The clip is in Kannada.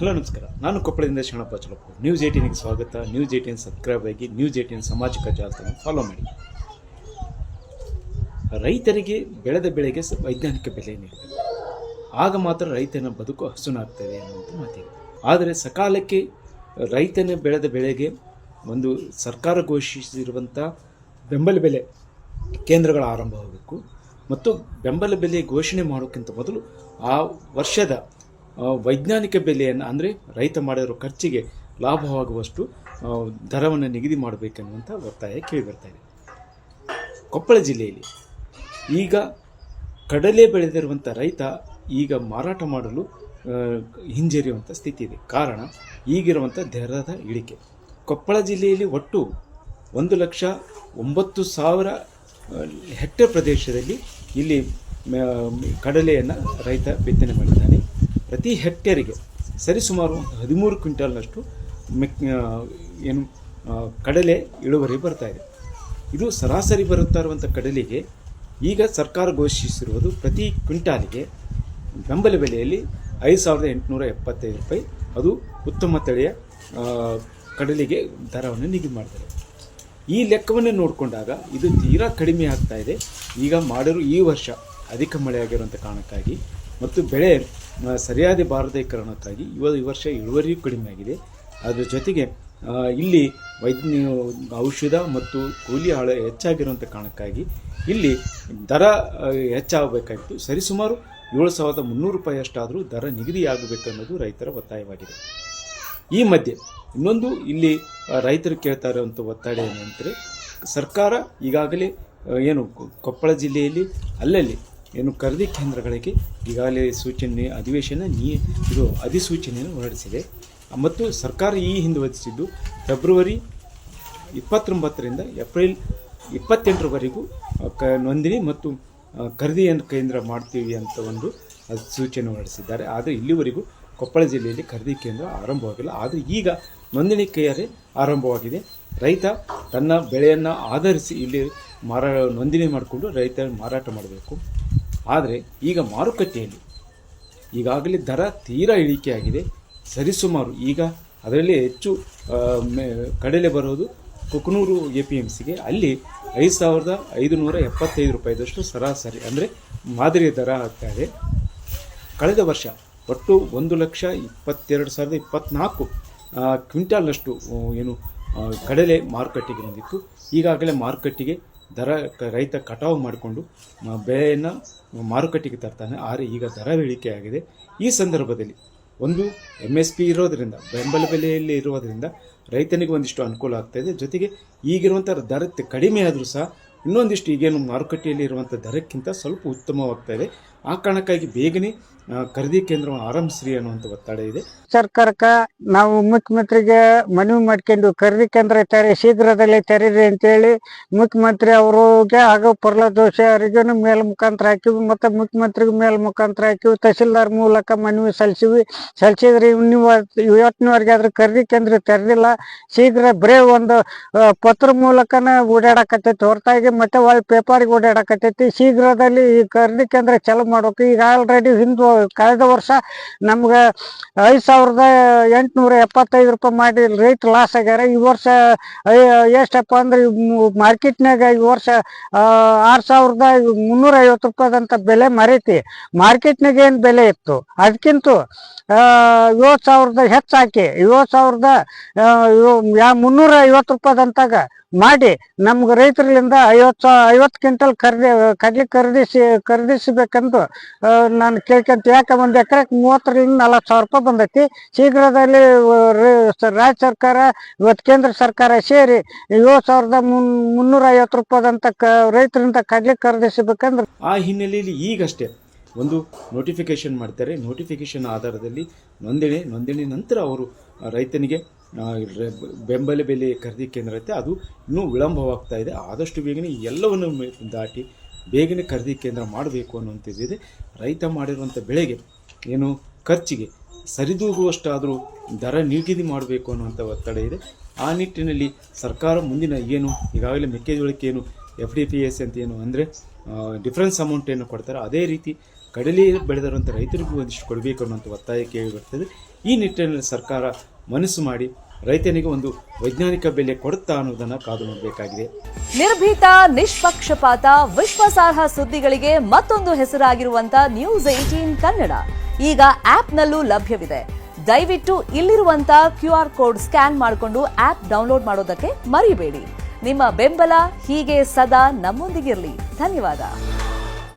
ಹಲೋ, ನಮಸ್ಕಾರ. ನಾನು ಕೊಪ್ಪಳದಿಂದ ಶರಣಪ್ಪ ಚಲಪ್ಪ ನ್ಯೂಸ್ ಏಟೀನಿಗೆ ಸ್ವಾಗತ. ನ್ಯೂಸ್ ಏಟೀನ್ ಸಬ್ಸ್ಕ್ರೈಬ್ ಆಗಿ ನ್ಯೂಸ್ ಏಟೀನ್ ಸಾಮಾಜಿಕ ಜಾಲತಾಣ ಫಾಲೋ ಮಾಡಿ. ರೈತರಿಗೆ ಬೆಳೆದ ಬೆಳೆಗೆ ವೈಜ್ಞಾನಿಕ ಬೆಲೆ ನೀಡಬೇಕು ಆಗ ಮಾತ್ರ ರೈತನ ಬದುಕು ಹಸುನಾಗ್ತದೆ ಅನ್ನುವಂಥ ಮಾತಿದೆ. ಆದರೆ ಸಕಾಲಕ್ಕೆ ರೈತನ ಬೆಳೆದ ಬೆಳೆಗೆ ಒಂದು ಸರ್ಕಾರ ಘೋಷಿಸಿರುವಂಥ ಬೆಂಬಲ ಬೆಲೆ ಕೇಂದ್ರಗಳ ಆರಂಭವಾಗಬೇಕು. ಮತ್ತು ಬೆಂಬಲ ಬೆಲೆ ಘೋಷಣೆ ಮಾಡೋಕ್ಕಿಂತ ಮೊದಲು ಆ ವರ್ಷದ ವೈಜ್ಞಾನಿಕ ಬೆಲೆಯನ್ನು, ಅಂದರೆ ರೈತ ಮಾಡಿರೋ ಖರ್ಚಿಗೆ ಲಾಭವಾಗುವಷ್ಟು ದರವನ್ನು ನಿಗದಿ ಮಾಡಬೇಕೆನ್ನುವಂಥ ಒತ್ತಾಯ ಕೇಳಿಬರ್ತಾ ಇದೆ. ಕೊಪ್ಪಳ ಜಿಲ್ಲೆಯಲ್ಲಿ ಈಗ ಕಡಲೆ ಬೆಳೆದಿರುವಂಥ ರೈತ ಈಗ ಮಾರಾಟ ಮಾಡಲು ಹಿಂಜರಿಯುವಂಥ ಸ್ಥಿತಿ ಇದೆ. ಕಾರಣ ಈಗಿರುವಂಥ ದರದ ಇಳಿಕೆ. ಕೊಪ್ಪಳ ಜಿಲ್ಲೆಯಲ್ಲಿ ಒಟ್ಟು ಒಂದು ಲಕ್ಷ ಒಂಬತ್ತು ಸಾವಿರ ಹೆಕ್ಟರ್ ಪ್ರದೇಶದಲ್ಲಿ ಇಲ್ಲಿ ಕಡಲೆಯನ್ನು ರೈತ ಬಿತ್ತನೆ ಮಾಡಿದ್ದಾನೆ. ಪ್ರತಿ ಹೆಕ್ಟೇರಿಗೆ ಸರಿಸುಮಾರು ಹದಿಮೂರು ಕ್ವಿಂಟಲ್ನಷ್ಟು ಮೆಕ್ ಏನು ಕಡಲೆ ಇಳುವರಿ ಬರ್ತಾ ಇದೆ. ಇದು ಸರಾಸರಿ ಬರುತ್ತಾ ಇರುವಂಥ ಕಡಲೆಗೆ ಈಗ ಸರ್ಕಾರ ಘೋಷಿಸಿರುವುದು ಪ್ರತಿ ಕ್ವಿಂಟಾಲಿಗೆ ಬೆಂಬಲ ಬೆಲೆಯಲ್ಲಿ ಐದು ಸಾವಿರದ ಎಂಟುನೂರ ಎಪ್ಪತ್ತೈದು ರೂಪಾಯಿ. ಅದು ಉತ್ತಮ ತಳಿಯ ಕಡಲಿಗೆ ದರವನ್ನು ನಿಗದಿ ಮಾಡ್ತಾರೆ ಈ ಲೆಕ್ಕವನ್ನು ನೋಡಿಕೊಂಡಾಗ ಇದು ತೀರಾ ಕಡಿಮೆ ಆಗ್ತಾ ಇದೆ. ಈಗ ಮಾಡಿರೋ ಈ ವರ್ಷ ಅಧಿಕ ಮಳೆಯಾಗಿರುವಂಥ ಕಾರಣಕ್ಕಾಗಿ ಮತ್ತು ಬೆಳೆ ಸರಿಯಾದ ಬಾರದೇ ಕಾರಣಕ್ಕಾಗಿ ಇವ ಈ ವರ್ಷ ಇಳುವರಿಯೂ ಕಡಿಮೆ ಆಗಿದೆ. ಅದ್ರ ಜೊತೆಗೆ ಇಲ್ಲಿ ವೈದ್ಯ ಔಷಧ ಮತ್ತು ಕೂಲಿ ಆಳ ಹೆಚ್ಚಾಗಿರುವಂಥ ಕಾರಣಕ್ಕಾಗಿ ಇಲ್ಲಿ ದರ ಹೆಚ್ಚಾಗಬೇಕಾಗಿತ್ತು. ಸರಿಸುಮಾರು ಏಳು ಸಾವಿರದ ಮುನ್ನೂರು ರೂಪಾಯಿಯಷ್ಟಾದರೂ ದರ ನಿಗದಿಯಾಗಬೇಕು ಅನ್ನೋದು ರೈತರ ಒತ್ತಾಯವಾಗಿದೆ. ಈ ಮಧ್ಯೆ ಇನ್ನೊಂದು ಇಲ್ಲಿ ರೈತರು ಕೇಳ್ತಾ ಇರುವಂಥ ಒತ್ತಡ ಏನಂದರೆ, ಸರ್ಕಾರ ಈಗಾಗಲೇ ಏನು, ಕೊಪ್ಪಳ ಜಿಲ್ಲೆಯಲ್ಲಿ ಅಲ್ಲಲ್ಲಿ ಏನು ಖರೀದಿ ಕೇಂದ್ರಗಳಿಗೆ ಈಗಾಗಲೇ ಸೂಚನೆ, ಅಧಿವೇಶನ ನೀ, ಇದು ಅಧಿಸೂಚನೆಯನ್ನು ಹೊರಡಿಸಿದೆ. ಮತ್ತು ಸರ್ಕಾರ ಈ ಹಿಂದೆ ಹೊರಡಿಸಿದ್ದು ಫೆಬ್ರವರಿ ಇಪ್ಪತ್ತೊಂಬತ್ತರಿಂದ ಏಪ್ರಿಲ್ ಇಪ್ಪತ್ತೆಂಟರವರೆಗೂ, ಕ, ನೋಂದಣಿ ಮತ್ತು ಖರೀದಿಯನ್ನು ಕೇಂದ್ರ ಮಾಡ್ತೀವಿ ಅಂತ ಒಂದು ಸೂಚನೆ ಹೊರಡಿಸಿದ್ದಾರೆ. ಆದರೆ ಇಲ್ಲಿವರೆಗೂ ಕೊಪ್ಪಳ ಜಿಲ್ಲೆಯಲ್ಲಿ ಖರೀದಿ ಕೇಂದ್ರ ಆರಂಭವಾಗಿಲ್ಲ. ಆದರೆ ಈಗ ನೋಂದಣಿ ಕೈಯಾರೆ ಆರಂಭವಾಗಿದೆ. ರೈತ ತನ್ನ ಬೆಳೆಯನ್ನು ಆಧರಿಸಿ ಇಲ್ಲಿ ಮಾರಾ, ನೋಂದಣಿ ಮಾಡಿಕೊಂಡು ರೈತ ಮಾರಾಟ ಮಾಡಬೇಕು. ಆದರೆ ಈಗ ಮಾರುಕಟ್ಟೆಯಲ್ಲಿ ಈಗಾಗಲೇ ದರ ತೀರಾ ಇಳಿಕೆಯಾಗಿದೆ. ಸರಿಸುಮಾರು ಈಗ ಅದರಲ್ಲಿ ಹೆಚ್ಚು ಕಡಲೆ ಬರೋದು ಕುಕನೂರು ಎ ಪಿ ಎಂ ಸಿಗೆ. ಅಲ್ಲಿ ಐದು ಸಾವಿರದ ಐದುನೂರ ಎಪ್ಪತ್ತೈದು ರೂಪಾಯಿದಷ್ಟು ಸರಾಸರಿ, ಅಂದರೆ ಮಾದರಿ ದರ ಆಗ್ತಾ ಇದೆ. ಕಳೆದ ವರ್ಷ ಒಟ್ಟು ಒಂದು ಲಕ್ಷ ಇಪ್ಪತ್ತೆರಡು ಸಾವಿರದ ಇಪ್ಪತ್ತ್ನಾಲ್ಕು ಕ್ವಿಂಟಾಲ್ನಷ್ಟು ಏನು ಕಡಲೆ ಮಾರುಕಟ್ಟೆಗೆ ಬಂದಿತ್ತು. ಈಗಾಗಲೇ ಮಾರುಕಟ್ಟೆಗೆ ದರ ರೈತ ಕಟಾವು ಮಾಡಿಕೊಂಡು ಬೆಳೆಯನ್ನು ಮಾರುಕಟ್ಟೆಗೆ ತರ್ತಾನೆ. ಆದರೆ ಈಗ ದರ ಇಳಿಕೆ ಆಗಿದೆ. ಈ ಸಂದರ್ಭದಲ್ಲಿ ಒಂದು ಎಂ ಎಸ್ ಪಿ ಇರೋದರಿಂದ, ಬೆಂಬಲ ಬೆಲೆಯಲ್ಲಿ ಇರೋದರಿಂದ ರೈತನಿಗೆ ಒಂದಿಷ್ಟು ಅನುಕೂಲ ಆಗ್ತಾಯಿದೆ ಜೊತೆಗೆ ಈಗಿರುವಂಥ ದರ ಕಡಿಮೆ ಆದರೂ ಸಹ ಇನ್ನೊಂದಿಷ್ಟು ಈಗೇನು ಮಾರುಕಟ್ಟೆಯಲ್ಲಿ ಇರುವಂಥ ದರಕ್ಕಿಂತ ಸ್ವಲ್ಪ ಉತ್ತಮವಾಗ್ತಾ ಇದೆ. ಆ ಕಾರಣಕ್ಕಾಗಿ ಬೇಗನೆ ಖರೀದಿ ಕೇಂದ್ರವನ್ನು ಆರಂಭಿಸ್ರಿ ಅನ್ನುವಂತ ಒತ್ತಡ ಇದೆ. ಸರ್ಕಾರಕ್ಕ ನಾವು ಮುಖ್ಯಮಂತ್ರಿಗೆ ಮನವಿ ಮಾಡ್ಕೊಂಡು ಖರೀದಿ ಕೇಂದ್ರ ತೆರೆ, ಶೀಘ್ರದಲ್ಲಿ ತೆರೀರಿ ಅಂತೇಳಿ ಮುಖ್ಯಮಂತ್ರಿ ಅವ್ರಿಗೆ ಪ್ರಹ್ಲಾದ್ ಜೋಶಿ ಅವರಿಗೂ ಮೇಲ್ ಮುಖಾಂತರ ಹಾಕಿವಿ ಮತ್ತೆ ಮುಖ್ಯಮಂತ್ರಿಗೆ ಮೇಲ್ ಮುಖಾಂತರ ಹಾಕಿವಿ. ತಹಸೀಲ್ದಾರ್ ಮೂಲಕ ಮನವಿ ಸಲ್ಲಿಸಿವಿ. ಸಲ್ಲಿಸಿದ್ರೆ ನೀವು ಇವತ್ತಿನವರೆಗೆ ಆದ್ರೆ ಖರೀದಿ ಕೇಂದ್ರ ತೆರೆದಿಲ್ಲ. ಶೀಘ್ರ ಬರೇ ಒಂದು ಪತ್ರ ಮೂಲಕನ ಓಡಾಡಕತ್ತೈತಿ. ಹೊರತಾಗಿ ಮತ್ತೆ ಒಳ್ಳೆ ಪೇಪರ್ಗೆ ಓಡಾಡಕತ್ತೈತಿ. ಶೀಘ್ರದಲ್ಲಿ ಈ ಖರೀದಿ ಕೇಂದ್ರ ಚಾಲು ಮಾಡ್ಬೇಕು. ಈಗ ಆಲ್ರೆಡಿ ಹಿಂದೆ ಕಳೆದ ವರ್ಷ ನಮ್ಗೆ ಐದು ಸಾವಿರದ ಎಂಟುನೂರ ಎಪ್ಪತ್ತೈದು ರೂಪಾಯಿ ಮಾಡಿ ರೈತ ಲಾಸ್ ಆಗ್ಯಾರ. ಈ ವರ್ಷ ಎಷ್ಟಪ್ಪ ಅಂದ್ರೆ ಮಾರ್ಕೆಟ್ನಾಗ ಈ ವರ್ಷ ಆರ್ ಸಾವಿರದ ಮುನ್ನೂರ ಐವತ್ತು ರೂಪಾಯಿದಂತ ಬೆಲೆ ಮರೈತಿ. ಮಾರ್ಕೆಟ್ನಾಗ ಏನು ಬೆಲೆ ಇತ್ತು? ಅದಕ್ಕಿಂತ ಏಳು ಸಾವಿರದ ಹೆಚ್ಚಾಕಿ ಏಳು ಸಾವಿರದ ಯಾ, ಮುನ್ನೂರ ಐವತ್ತು ರೂಪಾಯಿದಂತಾಗ ಮಾಡಿ ನಮ್ಗೆ ರೈತರಿಂದ ಐವತ್ತು ಐವತ್ತು ಕ್ವಿಂಟಲ್ ಖರೀದಿ, ಕಡ್ಲಿ ಖರೀದಿಸಿ, ಖರೀದಿಸಬೇಕಂದು ನಾನು ಕೇಳ್ಕೊಂತ ಯಾಕೆ ಒಂದು ಎಕರೆಗೆ ಮೂವತ್ತರಿಂದ ನಲವತ್ತು ಸಾವಿರ ರೂಪಾಯಿ ಬಂದೈತಿ. ಶೀಘ್ರದಲ್ಲಿ ರಾಜ್ಯ ಸರ್ಕಾರ ಇವತ್ತು ಕೇಂದ್ರ ಸರ್ಕಾರ ಸೇರಿ ಏಳು ಸಾವಿರದ ಮುನ್, ಮುನ್ನೂರ ಐವತ್ತು ರೂಪಾಯಿದಂತ ರೈತರಿಂದ ಕಡ್ಲಿ ಖರೀದಿಸಬೇಕಂದ್ರೆ ಆ ಹಿನ್ನೆಲೆಯಲ್ಲಿ ಈಗಷ್ಟೇ ಒಂದು ನೋಟಿಫಿಕೇಶನ್ ಮಾಡ್ತಾರೆ. ನೋಟಿಫಿಕೇಶನ್ ಆಧಾರದಲ್ಲಿ ನೋಂದಣಿ ನೋಂದಣಿ ನಂತರ ಅವರು ರೈತನಿಗೆ ಬೆಂಬಲ ಬೆಲೆ ಖರೀದಿ ಕೇಂದ್ರ ಇರುತ್ತೆ ಅದು ಇನ್ನೂ ವಿಳಂಬವಾಗ್ತಾ ಇದೆ. ಆದಷ್ಟು ಬೇಗನೆ ಎಲ್ಲವನ್ನು ದಾಟಿ ಬೇಗನೆ ಖರೀದಿ ಕೇಂದ್ರ ಮಾಡಬೇಕು ಅನ್ನುವಂಥದ್ದಿದೆ ರೈತ ಮಾಡಿರುವಂಥ ಬೆಳೆಗೆ ಏನು ಖರ್ಚಿಗೆ ಸರಿದೂಗುವಷ್ಟಾದರೂ ದರ ನಿಗದಿ ಮಾಡಬೇಕು ಅನ್ನುವಂಥ ಒತ್ತಡ ಇದೆ. ಆ ನಿಟ್ಟಿನಲ್ಲಿ ಸರ್ಕಾರ ಮುಂದಿನ ಏನು ಈಗಾಗಲೇ ಮೆಕ್ಕೆಜೋಳಕ್ಕೆ ಏನು ಎಫ್ ಡಿ ಪಿ ಎಸ್ ಅಂತ ಏನು ಅಂದರೆ ಡಿಫ್ರೆನ್ಸ್ ಅಮೌಂಟ್ ಏನು ಕೊಡ್ತಾರೆ ಅದೇ ರೀತಿ ಕಡಲೆ ಬೆಳೆದಿರುವಂಥ ರೈತರಿಗೂ ಒಂದಿಷ್ಟು ಕೊಡಬೇಕು ಅನ್ನೋಂಥ ಒತ್ತಾಯ ಕೇಳಿ ಬರ್ತದೆ. ಈ ನಿಟ್ಟಿನಲ್ಲಿ ಸರ್ಕಾರ ಮನಸ್ಸು ಮಾಡಿ ರೈತನಿಗೆ ಒಂದು ವೈಜ್ಞಾನಿಕ ಬೆಲೆ ಕೊಡುತ್ತಾ ಅನ್ನೋದನ್ನು ಕಾದು ನೋಡಬೇಕಾಗಿದೆ. ನಿರ್ಭೀತ, ನಿಷ್ಪಕ್ಷಪಾತ, ವಿಶ್ವಾಸಾರ್ಹ ಸುದ್ದಿಗಳಿಗೆ ಮತ್ತೊಂದು ಹೆಸರಾಗಿರುವಂತ ನ್ಯೂಸ್ ಏಟೀನ್ ಕನ್ನಡ. ಈಗ ಆಪ್ನಲ್ಲೂ ಲಭ್ಯವಿದೆ. ದಯವಿಟ್ಟು ಇಲ್ಲಿರುವಂತ ಕ್ಯೂ ಆರ್ ಕೋಡ್ ಸ್ಕ್ಯಾನ್ ಮಾಡಿಕೊಂಡು ಆಪ್ ಡೌನ್ಲೋಡ್ ಮಾಡೋದಕ್ಕೆ ಮರಿಬೇಡಿ. ನಿಮ್ಮ ಬೆಂಬಲ ಹೀಗೆ ಸದಾ ನಮ್ಮೊಂದಿಗಿರಲಿ. ಧನ್ಯವಾದ.